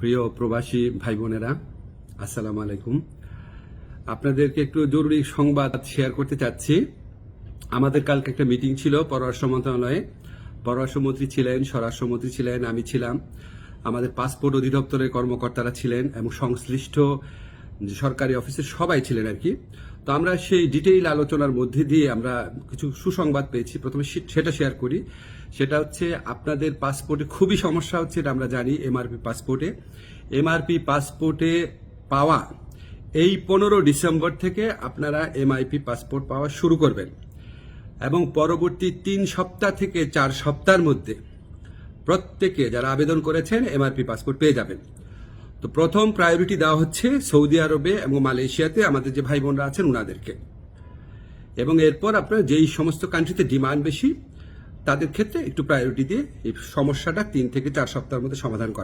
প্রিয় প্রবাসী ভাই বোনেরা আসসালামু আলাইকুম। আপনাদেরকে একটু জরুরি সংবাদ শেয়ার করতে চাচ্ছি। আমাদের কালকে একটা মিটিং ছিল পররাষ্ট্র মন্ত্রণালয়ে। পররাষ্ট্রমন্ত্রী ছিলেন, স্বরাষ্ট্রমন্ত্রী ছিলেন, আমি ছিলাম। আমাদের পাসপোর্ট অধিদপ্তরের কর্মকর্তারা ছিলেন এবং সংশ্লিষ্ট সরকারি অফিসের সবাই ছিলেন আর কি। তো আমরা সেই ডিটেইল আলোচনার মধ্যে দিয়ে আমরা কিছু সুসংবাদ পেয়েছি। প্রথমে সেটা শেয়ার করি। সেটা হচ্ছে আপনাদের পাসপোর্টে খুবই সমস্যা হচ্ছে, এটা আমরা জানি এমআরপি পাসপোর্টে এমআরপি পাসপোর্টে পাওয়া, এই পনেরো ডিসেম্বর থেকে আপনারা এমআইপি পাসপোর্ট পাওয়া শুরু করবেন। এবং পরবর্তী তিন সপ্তাহ থেকে চার সপ্তাহের মধ্যে প্রত্যেকে যারা আবেদন করেছেন এমআরপি পাসপোর্ট পেয়ে যাবেন। তো প্রথম প্রায়োরিটি দেওয়া হচ্ছে সৌদি আরবে এবং মালয়েশিয়াতে আমাদের যে ভাই বোনরা আছেন ওনাদেরকে এবং এরপর আপনার যেই সমস্ত কান্ট্রিতে ডিমান্ড বেশি, তাদের ক্ষেত্রে একটু প্রায়োরিটি দিয়ে এই সমস্যাটা তিন থেকে চার সপ্তাহের মধ্যে সমাধান করা